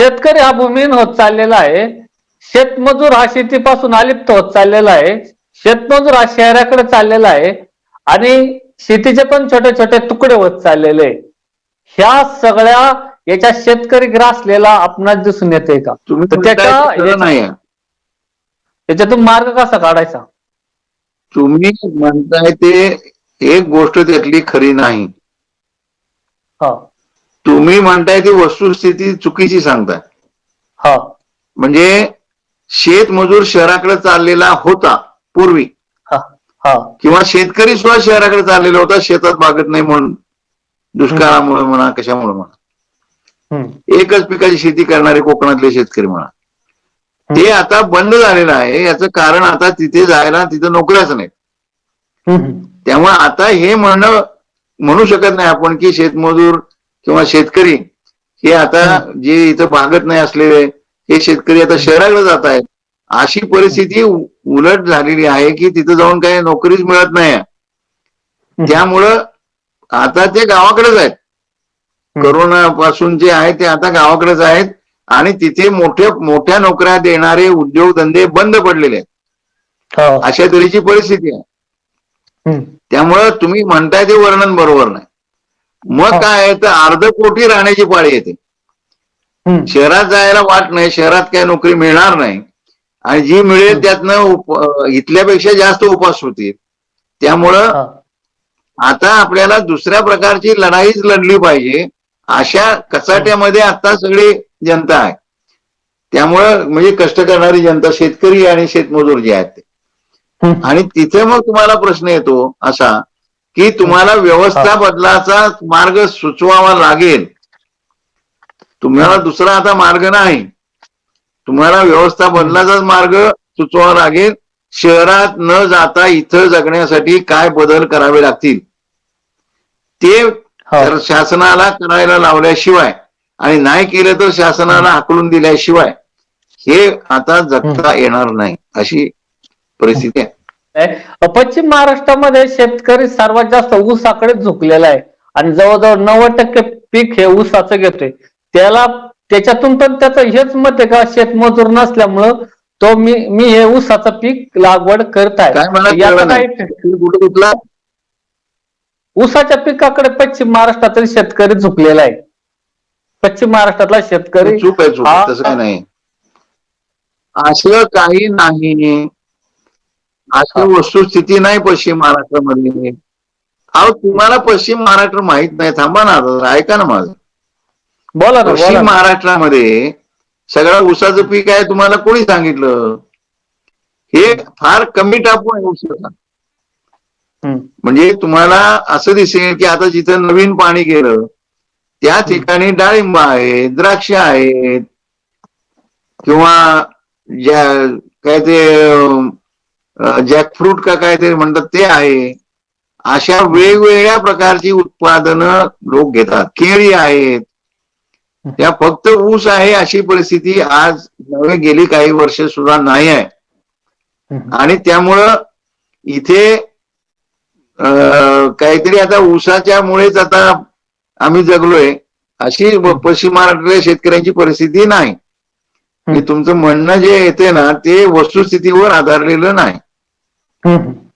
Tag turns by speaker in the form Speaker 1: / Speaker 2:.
Speaker 1: शेतकरी हा भूमिहीन होत चाललेला आहे. शेतमजूर हा शेतीपासून अलिप्त होत चाललेला आहे. शेतमजूर हा शहराकडे चाललेला आहे. आणि शेतीचे पण छोटे छोटे तुकडे होत चाललेले. ह्या सगळ्या याच्या शेतकरी ग्रासलेला आपणास दिसून येते का?
Speaker 2: तुम्ही
Speaker 1: तर
Speaker 2: म्हणताय
Speaker 1: त्याच्या
Speaker 2: ते खरं नाही आहे.
Speaker 1: याच्यातून मार्ग कसा काढायचा?
Speaker 2: तुम्ही म्हणताय ते एक गोष्ट त्यातली खरी नाही.
Speaker 1: हा.
Speaker 2: तुम्ही म्हणताय ती वस्तुस्थिती चुकीची सांगताय.
Speaker 1: हा.
Speaker 2: म्हणजे शेतमजूर शहराकडे चाललेला होता पूर्वी.
Speaker 1: हा हा.
Speaker 2: किंवा शेतकरी सुद्धा शहराकडे चाललेला होता शेतात बागत नाही म्हणून दुष्काळामुळे म्हणा कशामुळे म्हणा. एकच पिकाची शेती करणारे कोकणातले शेतकरी म्हणा. ते आता बंद झालेलं आहे याचं कारण आता तिथे जायला तिथं नोकऱ्याच नाही त्यामुळे आता हे म्हणणं म्हणू शकत नाही आपण की शेतमजूर किंवा शेतकरी हे आता जे इथं भागत नाही असलेले हे शेतकरी आता शहराकडे जात आहेत. अशी परिस्थिती उलट झालेली आहे की तिथं जाऊन काही नोकरीच मिळत नाही. त्यामुळं आता ते गावाकडेच आहेत. करोना पासून जे आहे ते आता गावाकडेच आहेत. आणि तिथे मोठ्या मोठ्या नोकऱ्या देणारे उद्योगधंदे बंद पडलेले आहेत.
Speaker 1: हा,
Speaker 2: अशा तऱ्हेची परिस्थिती आहे. त्यामुळं तुम्ही म्हणताय ते वर्णन बरोबर नाही. मग. काय आहे तर अर्ध कोटी राहण्याची पाळी येते. शहरात जायला वाट नाही शहरात काय नोकरी मिळणार नाही. आणि जी मिळेल त्यातनं इथल्यापेक्षा जास्त उपास होतील त्यामुळं आता आपल्याला दुसऱ्या प्रकारची लढाईच लढली पाहिजे अशा कचाट्यामध्ये आता सगळी जनता आहे. त्यामुळं म्हणजे कष्ट करणारी जनता शेतकरी आणि शेतमजूर जे आहेत ते. आणि तिथे मग तुम्हाला प्रश्न येतो असा की तुम्हाला व्यवस्था बदलाचा मार्ग सुचवावा लागेल. तुम्हाला दुसरा आता मार्ग नाही. तुम्हाला व्यवस्था बदलाचाच मार्ग सुचवावा लागेल. शहरात न जाता इथं जगण्यासाठी काय बदल करावे लागतील? ते. तर शासनाला करायला लावल्याशिवाय आणि नाही केलं तर शासनाला हाकलून दिल्याशिवाय हे आता जगता येणार नाही अशी परिस्थिती आहे.
Speaker 1: पश्चिम महाराष्ट्रामध्ये शेतकरी सर्वात जास्त ऊसाकडे झुकलेला आहे. आणि जवळजवळ नव्वद टक्के पीक हे ऊसाचं घेतोय. त्याला त्याच्यातून पण त्याचं हेच मत आहे का शेतमजूर नसल्यामुळं तो मी मी हे ऊसाचं पीक लागवड करत आहे. ऊसाच्या पिकाकडे पश्चिम महाराष्ट्रातील शेतकरी झुकलेला आहे. पश्चिम महाराष्ट्रातला शेतकरी
Speaker 2: चूक. आहे, तसं काही नाही. असं काही नाही. अशी. वस्तुस्थिती नाही पश्चिम महाराष्ट्रामध्ये. अहो तुम्हाला पश्चिम महाराष्ट्र माहीत नाही. थांबा ना आता, ऐका ना माझं.
Speaker 1: बोला
Speaker 2: पश्चिम. महाराष्ट्रामध्ये सगळं ऊसाचं पीक आहे तुम्हाला कोणी सांगितलं? हे फार कमी टाकू आहे ऊसाचा म्हणजे तुम्हाला असं दिसेल की आता जिथं नवीन पाणी गेलं त्या ठिकाणी डाळिंब आहे द्राक्ष आहेत किंवा ज्या काय ते जॅकफ्रूट का काय ते म्हणतात ते आहे. अशा वेगवेगळ्या प्रकारची उत्पादनं लोक घेतात. केळी आहेत. त्या फक्त ऊस आहे अशी परिस्थिती आज नव्हे गेली काही वर्ष सुद्धा नाही आहे. आणि त्यामुळं इथे काहीतरी आता ऊसाच्या मुळेच आता आम्ही जगलोय अशी पश्चिम महाराष्ट्रातल्या शेतकऱ्यांची परिस्थिती नाही. तुमचं म्हणणं जे येते ना ते वस्तुस्थितीवर आधारलेलं नाही.
Speaker 1: Uhum.